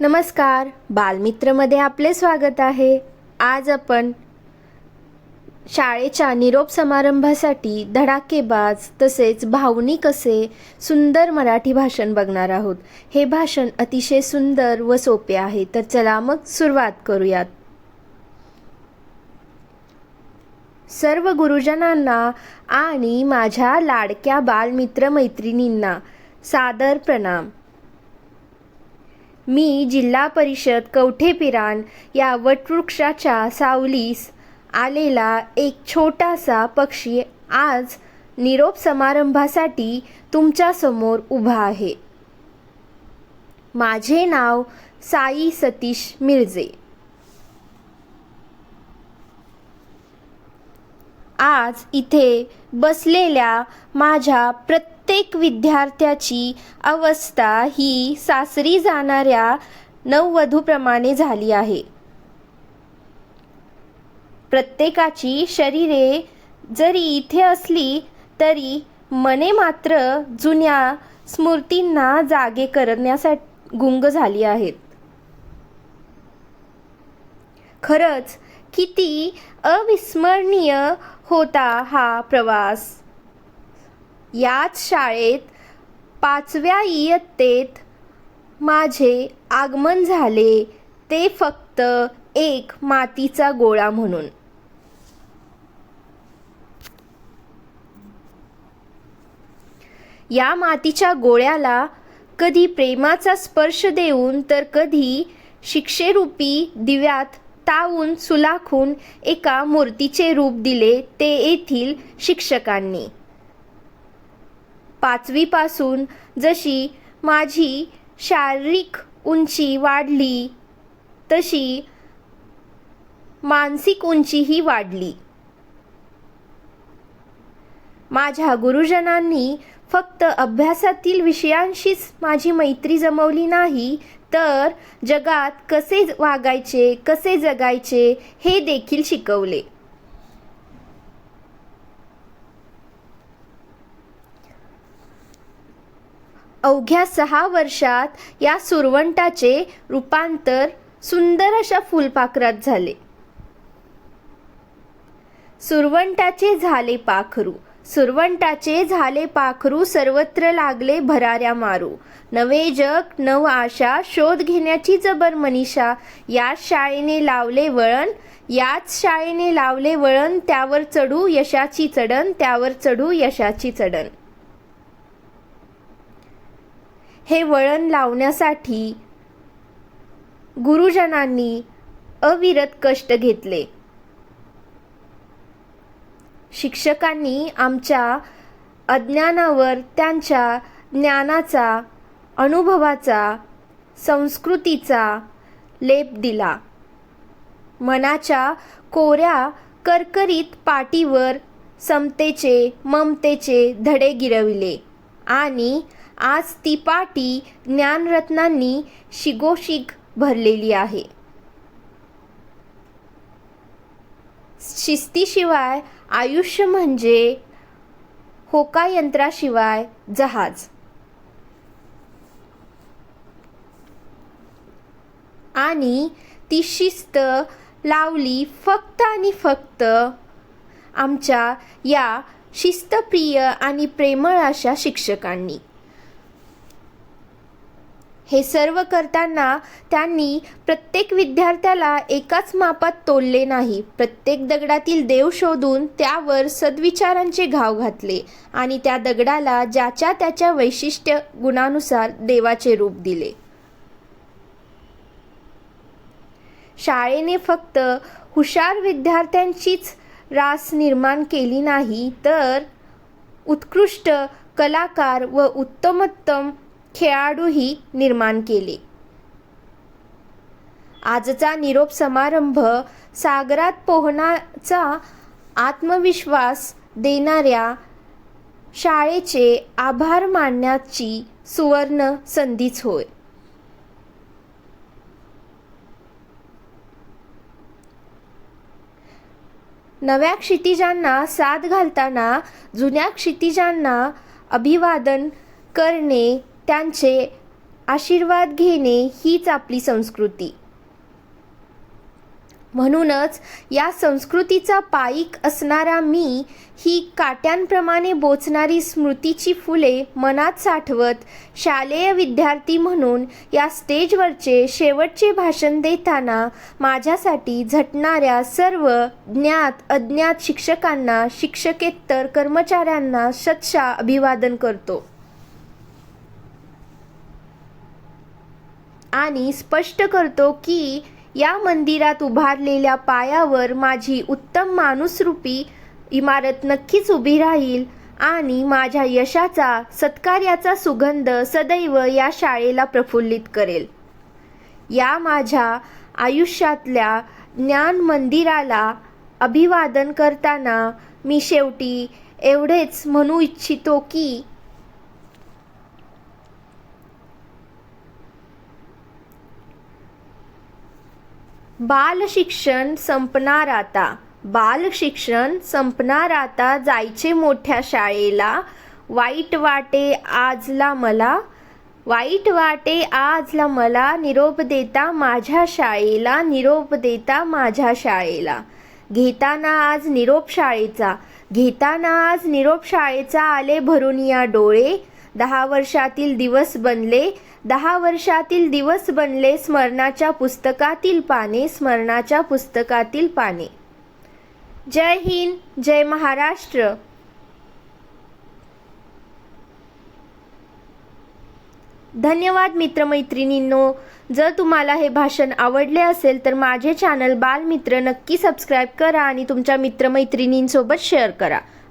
नमस्कार. बालमित्रमध्ये आपले स्वागत आहे. आज आपण शाळेच्या निरोप समारंभासाठी धडाकेबाज तसेच भावनिक असे सुंदर मराठी भाषण बघणार आहोत. हे भाषण अतिशय सुंदर व सोपे आहे. तर चला मग सुरुवात करूयात. सर्व गुरुजनांना आणि माझ्या लाडक्या बालमित्र मैत्रिणींना सादर प्रणाम. मी जिल्हा परिषद कवठेपिरान या वटवृक्षाच्या सावलीस आलेला एक छोटासा पक्षी आज निरोप समारंभासाठी तुमच्यासमोर उभा आहे. माझे नाव साई सतीश मिरजे. आज इथे बसलेल्या माझ्या प्रत्येक प्रत्येक विद्यार्थ्याची अवस्था ही सासरी जाणाऱ्या नववधूप्रमाणे झाली आहे. प्रत्येकाची शरीरे जरी इथे असली तरी मने मात्र जुन्या स्मृतींना जागे करण्यासाठी गुंग झाली आहेत. खरंच किती अविस्मरणीय होता हा प्रवास. याच शाळेत पाचव्या इयत्तेत माझे आगमन झाले. ते फक्त एक मातीचा गोळा म्हणून. या मातीच्या गोळ्याला कधी प्रेमाचा स्पर्श देऊन तर कधी शिक्षेरूपी दिव्यात तावून सुलाखून एका मूर्तीचे रूप दिले ते येथील शिक्षकांनी. पाचवीपासून जशी माझी शारीरिक उंची वाढली तशी मानसिक उंचीही वाढली. माझ्या गुरुजनांनी फक्त अभ्यासातील विषयांशीच माझी मैत्री जमवली नाही तर जगात कसे वागायचे कसे जगायचे हे देखील शिकवले. अवघ्या सहा वर्षात या सुरवंटाचे रूपांतर सुंदर अशा फुलपाखरात झाले. सुरवंटाचे झाले पाखरू. सुरवंटाचे झाले पाखरू सर्वत्र लागले भराऱ्या मारू. नवे जग नव आशा शोध घेण्याची जबर मनीषा याच शाळेने लावले वळण याच शाळेने लावले वळण त्यावर चढू यशाची चढण त्यावर चढू यशाची चढण. हे वळण लावण्यासाठी गुरुजनांनी अविरत कष्ट घेतले. शिक्षकांनी आमच्या अज्ञानावर त्यांच्या ज्ञानाचा अनुभवाचा संस्कृतीचा लेप दिला. मनाच्या कोऱ्या करकरीत पाटीवर समतेचे ममतेचे धडे गिरविले आणि आज ती पाटी ज्ञानरत्नांनी शिगोशिग भरलेली आहे. शिस्तीशिवाय आयुष्य म्हणजे होका यंत्राशिवाय जहाज. आणि ती शिस्त लावली फक्त आणि फक्त आमच्या या शिस्तप्रिय आणि प्रेमळ अशा शिक्षकांनी. हे सर्व करताना त्यांनी प्रत्येक विद्यार्थ्याला एकाच मापात तोडले नाही. प्रत्येक दगडातील देव शोधून त्यावर सद्विचारांचे घाव घातले आणि त्या दगडाला ज्याच्या त्याच्या वैशिष्ट्य गुणानुसार देवाचे रूप दिले. शाळेने फक्त हुशार विद्यार्थ्यांचीच रास निर्माण केली नाही तर उत्कृष्ट कलाकार व उत्तमोत्तम खेळाडूही निर्माण केले. आजचा निरोप समारंभ सागरात पोहण्याचा आत्मविश्वास देणाऱ्या शाळेचे आभार मानण्याची सुवर्ण संधीच होय. नव्या क्षितिजांना साथ घालताना जुन्या क्षितिजांना अभिवादन करणे त्यांचे आशीर्वाद घेणे हीच आपली संस्कृती. म्हणूनच या संस्कृतीचा पाईक असणारा मी ही काट्यांप्रमाणे बोचणारी स्मृतीची फुले मनात साठवत शालेय विद्यार्थी म्हणून या स्टेजवरचे शेवटचे भाषण देताना माझ्यासाठी झटणाऱ्या सर्व ज्ञात अज्ञात शिक्षकांना शिक्षकेतर कर्मचाऱ्यांना शतशा अभिवादन करतो. आणि स्पष्ट करतो की या मंदिरात उभारलेल्या पायावर माझी उत्तम माणूसरूपी इमारत नक्कीच उभी राहील आणि माझ्या यशाचा सत्कार्याचा सुगंध सदैव या शाळेला प्रफुल्लित करेल. या माझ्या आयुष्यातल्या ज्ञान मंदिराला अभिवादन करताना मी शेवटी एवढेच म्हणू इच्छितो की बाल शिक्षण संपणार आता बाल शिक्षण संपणार आता जायचे मोठ्या शाळेला. वाईट वाटे आजला मला. वाईट वाटे आजला मला निरोप देता माझ्या शाळेला निरोप देता माझ्या शाळेला. घेताना आज निरोप शाळेचा. घेताना आज निरोप शाळेचा आले भरून या डोळे. दहा वर्षातील दिवस बनले. दहा वर्षातील दिवस बनले स्मरणाच्या पुस्तकातील पाने स्मरणाच्या पुस्तकातील पाने. जय हिंद जय महाराष्ट्र. धन्यवाद मित्रमैत्रिणींनो. जर तुम्हाला हे भाषण आवडले असेल तर माझे चॅनल बालमित्र नक्की सबस्क्राईब करा आणि तुमच्या मित्रमैत्रिणींसोबत शेअर करा.